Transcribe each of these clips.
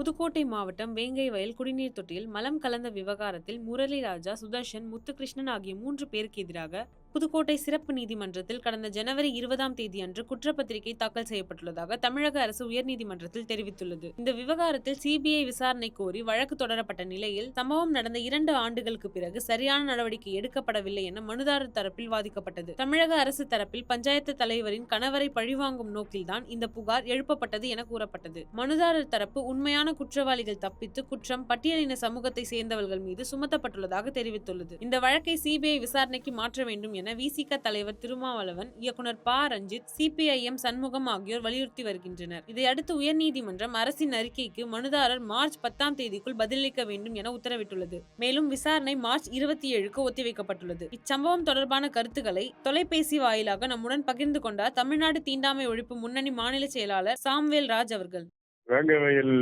புதுக்கோட்டை மாவட்டம் வேங்கை வயல் குடிநீர் தொட்டியில் மலம் கலந்த விவகாரத்தில் முரளிராஜா சுதர்ஷன் முத்துகிருஷ்ணன் ஆகிய மூன்று பேருக்கு எதிராக புதுக்கோட்டை சிறப்பு நீதிமன்றத்தில் கடந்த ஜனவரி இருபதாம் தேதி அன்று குற்றப்பத்திரிகை தாக்கல் செய்யப்பட்டுள்ளதாக தமிழக அரசு உயர்நீதிமன்றத்தில் தெரிவித்துள்ளது. இந்த விவகாரத்தில் சிபிஐ விசாரணை கோரி வழக்கு தொடரப்பட்ட நிலையில் சம்பவம் நடந்த இரண்டு ஆண்டுகளுக்கு பிறகு சரியான நடவடிக்கை எடுக்கப்படவில்லை என மனுதாரர் தரப்பில் வாதிக்கப்பட்டது. தமிழக அரசு தரப்பில் பஞ்சாயத்து தலைவரின் கணவரை பழிவாங்கும் நோக்கில்தான் இந்த புகார் எழுப்பப்பட்டது என கூறப்பட்டது. மனுதாரர் தரப்பு உண்மையான குற்றவாளிகள் தப்பித்து குற்றம் பட்டியலின சமூகத்தை சேர்ந்தவர்கள் மீது சுமத்தப்பட்டுள்ளதாக தெரிவித்துள்ளது. இந்த வழக்கை சிபிஐ விசாரணைக்கு மாற்ற வேண்டும் என விசிக தலைவர் திருமாவளவன் இயக்குனர் ப. ரஞ்சித் சிபிஐஎம் சண்முகம் ஆகியோர் வலியுறுத்தி வருகின்றனர். இதையடுத்து உயர்நீதிமன்றம் அரசின் அறிக்கைக்கு மனுதாரர் மார்ச் பத்தாம் தேதிக்குள் பதிலளிக்க வேண்டும் என உத்தரவிட்டுள்ளது. மேலும் விசாரணை மார்ச் இருபத்தி ஏழுக்கு ஒத்திவைக்கப்பட்டுள்ளது. இச்சம்பவம் தொடர்பான கருத்துக்களை தொலைபேசி வாயிலாக நம்முடன் பகிர்ந்து கொண்டார் தமிழ்நாடு தீண்டாமை ஒழிப்பு முன்னணி மாநில செயலாளர் சாம்வேல் ராஜ் அவர்கள். வேங்கவயல்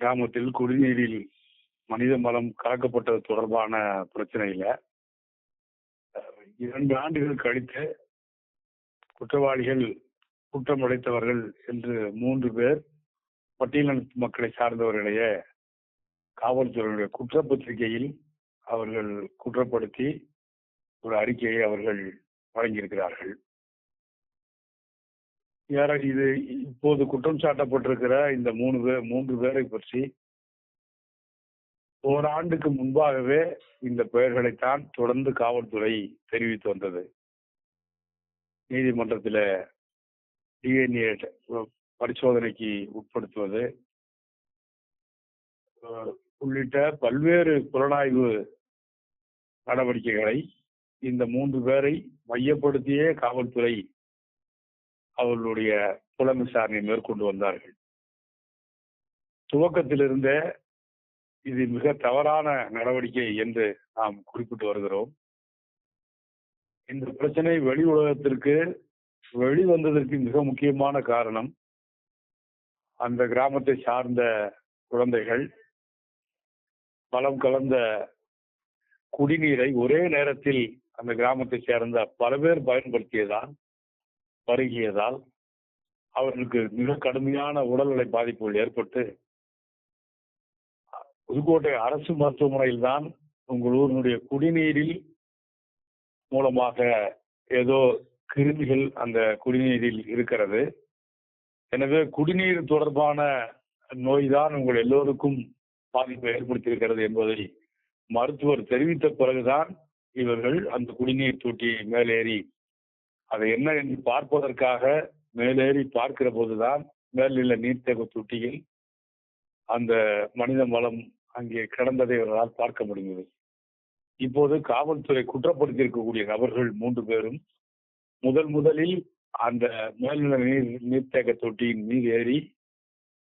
கிராமத்தில் குடிநீரில் மனித மலம் கலக்கப்பட்டது தொடர்பான பிரச்சனையில இரண்டு ஆண்டுகள் கழித்து குற்றவாளிகள் குற்றம் உடைத்தவர்கள் என்று மூன்று பேர் பட்டியலின மக்களை சார்ந்தவர்களையே காவல்துறையினுடைய குற்றப்பத்திரிகையில் அவர்கள் குற்றப்படுத்தி ஒரு அறிக்கையை அவர்கள் வழங்கியிருக்கிறார்கள். யார இது இப்போது குற்றம் சாட்டப்பட்டிருக்கிற இந்த மூணு பேர் மூன்று பேரை பற்றி ஓராண்டுக்கு முன்பாகவே இந்த பெயர்களைத்தான் தொடர்ந்து காவல்துறை தெரிவித்து வந்தது. நீதிமன்றத்தில் டிஎன்ஏ பரிசோதனைக்கு உட்படுத்துவது உள்ளிட்ட பல்வேறு புலனாய்வு நடவடிக்கைகளை இந்த மூன்று பேரை மையப்படுத்தியே காவல்துறை அவர்களுடைய புலன் விசாரணை மேற்கொண்டு வந்தார்கள். துவக்கத்திலிருந்தே இது மிக தவறான நடவடிக்கை என்று நாம் குறிப்பிட்டு வருகிறோம். இந்த பிரச்சனை வெளி உலகத்திற்கு வெளிவந்ததற்கு மிக முக்கியமான காரணம் அந்த கிராமத்தை சார்ந்த குழந்தைகள் பலம் கலந்த குடிநீரை ஒரே நேரத்தில் அந்த கிராமத்தை சேர்ந்த பல பேர் பயன்படுத்தியதால் பருகியதால் அவர்களுக்கு மிக கடுமையான உடல்நிலை பாதிப்புகள் ஏற்பட்டு புதுக்கோட்டை அரசு மருத்துவமனையில் தான் உங்கள் ஊரினுடைய குடிநீரில் மூலமாக ஏதோ கிருமிகள் அந்த குடிநீரில் இருக்கிறது. எனவே குடிநீர் தொடர்பான நோய்தான் உங்கள் எல்லோருக்கும் பாதிப்பை ஏற்படுத்தியிருக்கிறது என்பதை மருத்துவர் தெரிவித்த பிறகுதான் இவர்கள் அந்த குடிநீர் தொட்டியை மேலேறி அதை என்ன என்று பார்ப்பதற்காக மேலேறி பார்க்கிற போதுதான் மேலில் நீர்த்தேக்க தொட்டியில் அந்த மனித மலம் அங்கே கடந்ததை அவர்களால் பார்க்க முடிந்தது. இப்போது காவல்துறை குற்றப்படுத்தியிருக்கக்கூடிய நபர்கள் மூன்று பேரும் முதல் முதலில் அந்த மேல்நிலை நீர் நீர்த்தேக்க தொட்டியின் மீது ஏறி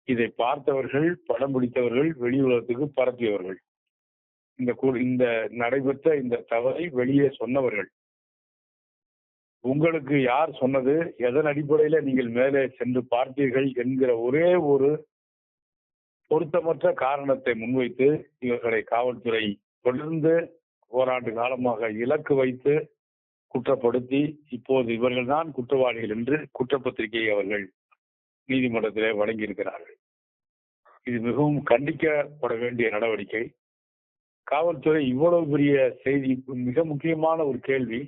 இதை பார்த்தவர்கள் படம் பிடித்தவர்கள் வெளி உலகத்துக்கு பரப்பியவர்கள். இந்த இந்த நடைபெற்ற இந்த தவறை வெளியே சொன்னவர்கள். உங்களுக்கு யார் சொன்னது? எதன் அடிப்படையில நீங்கள் மேலே சென்று பார்த்தீர்கள் என்கிற ஒரே ஒரு பொருத்தமற்ற காரணத்தை முன்வைத்து இவர்களை காவல்துறை தொடர்ந்து ஓராண்டு காலமாக இலக்கு வைத்து குற்றப்படுத்தி இப்போது இவர்கள்தான் குற்றவாளிகள் என்று குற்றப்பத்திரிகையை அவர்கள் நீதிமன்றத்திலே வழங்கியிருக்கிறார்கள். இது மிகவும் கண்டிக்கப்பட வேண்டிய நடவடிக்கை. காவல்துறை இவ்வளவு பெரிய செய்தி மிக முக்கியமான ஒரு கேள்வி.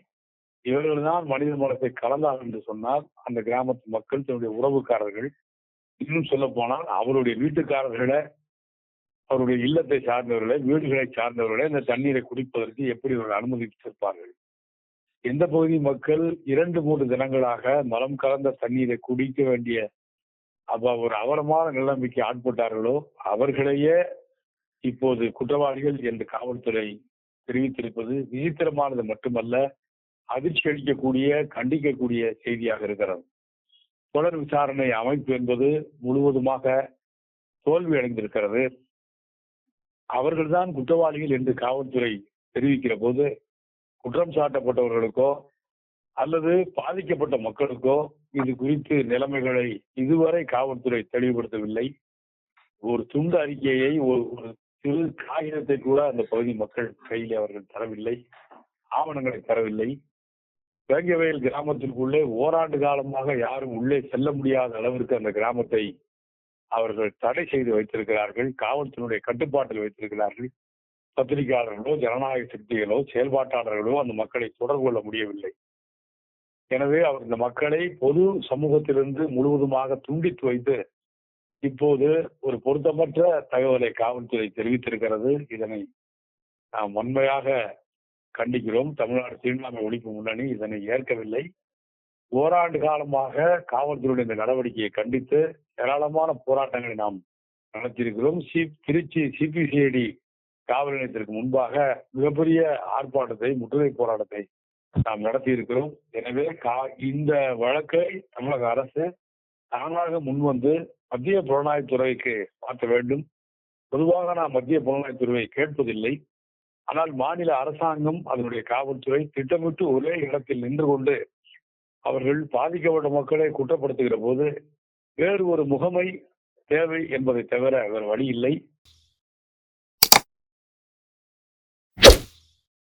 இவர்கள் தான் மனித மனத்தை கலந்தார் என்று சொன்னால் அந்த கிராமத்து மக்கள் தன்னுடைய உறவுக்காரர்கள் இன்னும் சொல்ல போனால் அவருடைய வீட்டுக்காரர்களை அவருடைய இல்லத்தை சார்ந்தவர்களை வீடுகளை சார்ந்தவர்களை இந்த தண்ணீரை குடிப்பதற்கு எப்படி அவர்கள் அனுமதித்திருப்பார்கள்? எந்த பகுதி மக்கள் இரண்டு மூன்று தினங்களாக மலம் கலந்த தண்ணீரை குடிக்க வேண்டிய அப்ப ஒரு அவரமான நிலைமைக்கு ஆட்பட்டார்களோ அவர்களையே இப்போது குற்றவாளிகள் என்று காவல்துறை தெரிவித்திருப்பது விசித்திரமானது மட்டுமல்ல அதிர்ச்சி அளிக்கக்கூடிய கண்டிக்கக்கூடிய செய்தியாக இருக்கிறது. தொடர் விசாரணை அமைப்பு என்பது முழுவதுமாக தோல்வி அடைந்திருக்கிறது. அவர்கள்தான் குற்றவாளிகள் என்று காவல்துறை தெரிவிக்கிற போது குற்றம் சாட்டப்பட்டவர்களுக்கோ அல்லது பாதிக்கப்பட்ட மக்களுக்கோ இது குறித்து நிலைமைகளை இதுவரை காவல்துறை தெளிவுபடுத்தவில்லை. ஒரு துண்டு அறிக்கையை ஒரு ஒரு சிறு காகிதத்தை கூட அந்த பகுதி மக்கள் கையில் அவர்கள் தரவில்லை. ஆவணங்களை தரவில்லை. வேங்கவயல் கிராமத்திற்குள்ளே ஓராண்டு காலமாக யாரும் உள்ளே செல்ல முடியாத அளவிற்கு அந்த கிராமத்தை அவர்கள் தடை செய்து வைத்திருக்கிறார்கள். காவல்துறையுடைய கட்டுப்பாட்டில் வைத்திருக்கிறார்கள். பத்திரிகையாளர்களோ ஜனநாயக சக்திகளோ செயல்பாட்டாளர்களோ அந்த மக்களை தொடர்பு கொள்ள முடியவில்லை. எனவே அவர் இந்த மக்களை பொது சமூகத்திலிருந்து முழுவதுமாக துண்டித்து வைத்து இப்போது ஒரு பொருத்தமற்ற தகவலை காவல்துறை தெரிவித்திருக்கிறது. இதனை நாம் வன்மையாக கண்டிக்கிறோம். தமிழ்நாடு தீண்டாமை ஒழிப்பு முன்னணி இதனை ஏற்கவில்லை. ஓராண்டு காலமாக காவல்துறையுடைய இந்த நடவடிக்கையை கண்டித்து ஏராளமான போராட்டங்களை நாம் நடத்தியிருக்கிறோம். சி திருச்சி சிபிசிஐடி காவல் நிலையத்திற்கு முன்பாக மிகப்பெரிய ஆர்ப்பாட்டத்தை முற்றுகை போராட்டத்தை நாம் நடத்தியிருக்கிறோம். எனவே கா- இந்த வழக்கை தமிழக அரசு தானாக முன்வந்து மத்திய புலனாய்வுத்துறைக்கு மாற்ற வேண்டும். பொதுவாக நாம் மத்திய புலனாய்வுத்துறையை கேட்பதில்லை. ஆனால் மாநில அரசாங்கம் அதனுடைய காவல்துறை திட்டமிட்டு ஒரே இடத்தில் நின்று கொண்டு அவர்கள் பாதிக்கப்பட்ட மக்களை குற்றப்படுத்துகிற போது வேறு ஒரு முகமை தேவை என்பதை தவிர வேறு வழி இல்லை.